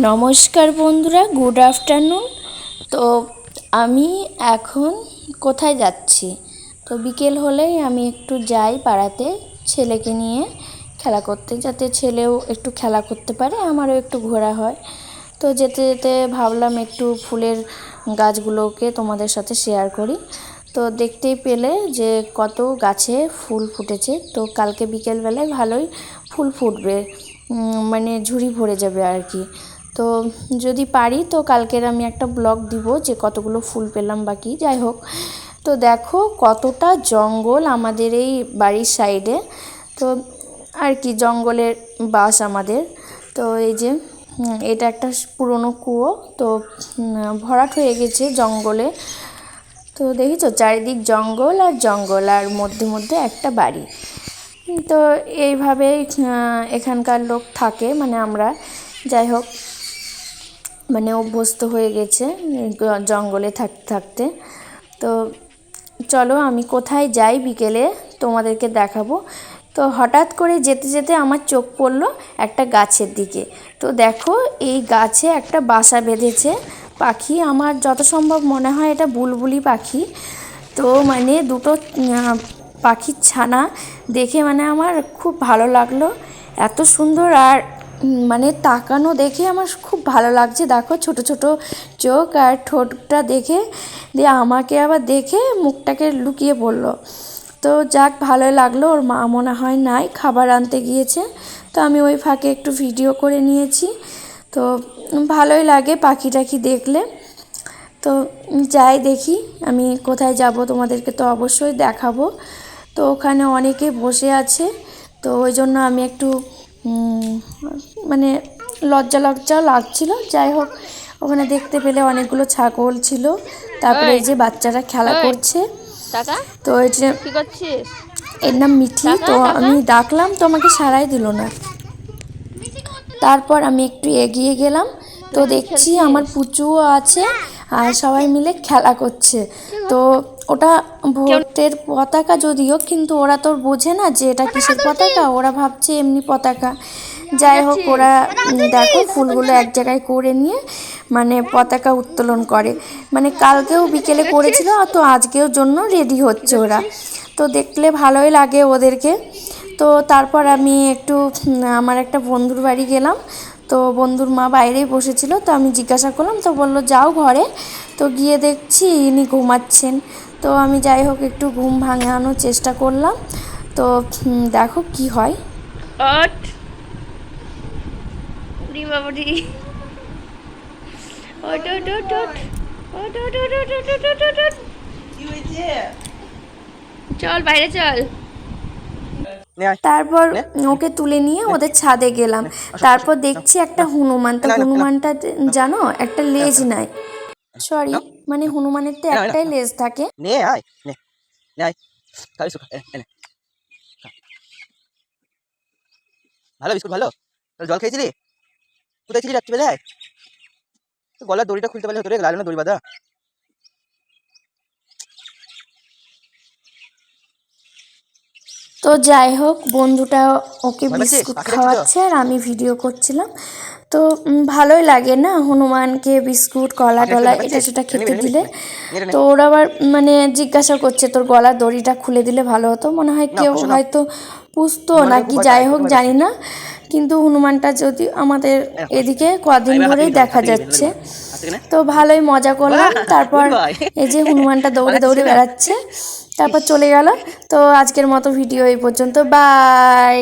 নমস্কার বন্ধুরা good afternoon তো আমি এখন কোথায় যাচ্ছি? তো বিকেল হলেই আমি একটু যাই পাড়াতে ছেলেকে নিয়ে। খেলা করতে, যাতে ছেলেও একটু খেলা করতে পারে, আমারও একটু ঘোরা হয়। তো যেতে যেতে ভাবলাম একটু ফুলের গাছগুলোকে তোমাদের সাথে শেয়ার করি। তো দেখতেই পেলে যে কত গাছে ফুল ফুটেছে। তো কালকে বিকেলবেলায় ভালোই ফুল ফুটবে। মানে ঝুড়ি ভরে যাবে আর কি। তো যদি পারি, তো কালকের আমি একটা ব্লগ দিব যে কতগুলো ফুল পেলাম বাকি যাই হোক। তো দেখো কতটা জঙ্গল আমাদের এই বাড়ির সাইডে তো আর কি, জঙ্গলের বাস আমাদের। তো এই যে এটা একটা পুরনো কুয়ো, তো ভরাট হয়ে গেছে জঙ্গলে। তো দেখেছ, চারিদিক জঙ্গল আর জঙ্গল, আর মধ্যে মধ্যে একটা বাড়ি। তো এইভাবেই এখানকার লোক থাকে মানে আমরা। যাই হোক মানে অভ্যস্ত হয়ে গেছে, জঙ্গলে থাকতে থাকতে। তো চলো আমি কোথায় যাই বিকেলে তোমাদেরকে দেখাবো। তো হঠাৎ করে যেতে যেতে আমার চোখ পড়ল একটা গাছের দিকে। তো দেখো, এই গাছে একটা বাসা বেঁধেছে। পাখি আমার যত সম্ভব মনে হয় এটা বুলবুলি পাখি। তো মানে দুটো পাখির ছানা দেখে মানে আমার খুব ভালো লাগল। এত সুন্দর আর মানে তাকানো দেখে আমার খুব ভালো লাগছে। দেখো, ছোট ছোট চোখ আর ঠোঁটটা দেখে, দিয়ে আমাকে আবার দেখে মুখটাকে লুকিয়ে পড়ল তো যাক ভালো লাগল, ওর মা মনে হয় নাই, খাবার আনতে গিয়েছে। তো আমি ওই ফাঁকে একটু ভিডিও করে নিয়েছি। তো ভালোই লাগে পাখি টাখি দেখলে। তো যাই দেখি, আমি কোথায় যাব তোমাদেরকে তো অবশ্যই দেখাবো। তো ওখানে অনেকে বসে আছে, তো ওই জন্য আমি একটু মানে লজ্জা লজ্জা লাগছিল। যাই হোক ওখানে দেখতে পেলে অনেকগুলো ছাগল ছিল। তারপরে এই যে বাচ্চারা খেলা করছে। তো এই যে এর নাম মিঠি। তো আমি ডাকলাম তো আমাকে সারাই দিল না। তারপর আমি একটু এগিয়ে গেলাম। তো দেখছি আমার পুচুও আছে। আর সবাই মিলে খেলা করছে। তো ওটা ভোটের পতাকা যদিও, কিন্তু ওরা তো বোঝে না যে এটা কিসের পতাকা। ওরা ভাবছে এমনি পতাকা। যাই হোক, ওরা দেখো ফুলগুলো এক জায়গায় করে নিয়ে মানে পতাকা উত্তোলন করে। মানে কালকেও বিকেলে করেছিল তো আজকেও জন্য রেডি হচ্ছে ওরা। তো দেখলে ভালোই লাগে ওদেরকে। তো তারপর আমি একটু আমার একটা বন্ধুর বাড়ি গেলাম। তো বন্ধুর মা বাইরেই বসেছিল তো আমি জিজ্ঞাসা করলাম তো বলল যাও ঘরে। তো গিয়ে দেখছি ইনি ঘুমাচ্ছেন। তো আমি যাই হোক একটু ঘুম ভাঙানোর চেষ্টা করলাম। তো দেখো কি হয়। চল বাইরে চল। তারপর ওকে তুলে নিয়ে ওদের ছাদে গেলাম। তারপর দেখছি একটা হনুমান। তো হনুমানটা জানো একটা লেজ নাই সরি মানে হনুমানের তো একটাই লেজ থাকে। নে আয় নে নে আয়। খাবি সুখা এনে। ভালো বিস্কুট ভালো। জল খেয়েছিলি? কোথায় ছিলি রাত্রিবেলায়? গলার দড়িটা খুলতে পারলে হতো রে লাগল না দড়ি বাঁধা। তো যাই হোক বন্ধুটা ওকে বিস্কুট দেখছিস তো? খাওয়াচ্ছে আর আমি ভিডিও করছিলাম। তো ভালোই লাগে না হনুমানকে বিস্কুট কলা টলা এটা সেটা খেতে দিলে। তো ওরা আবার মানে জিজ্ঞাসা করছে তোর গলার দড়িটা খুলে দিলে ভালো হতো? মনে হয় কেউ হয়তো পুষতো নাকি যাই হোক জানি না। কিন্তু হনুমানটা যদি আমাদের এদিকে কদিন ধরেই দেখা যাচ্ছে। তো ভালোই মজা করলাম। তারপর এই যে হনুমানটা দৌড়ে দৌড়ে বেড়াচ্ছে। তারপর চলে গেল। তো আজকের মতো ভিডিও এই পর্যন্ত। বাই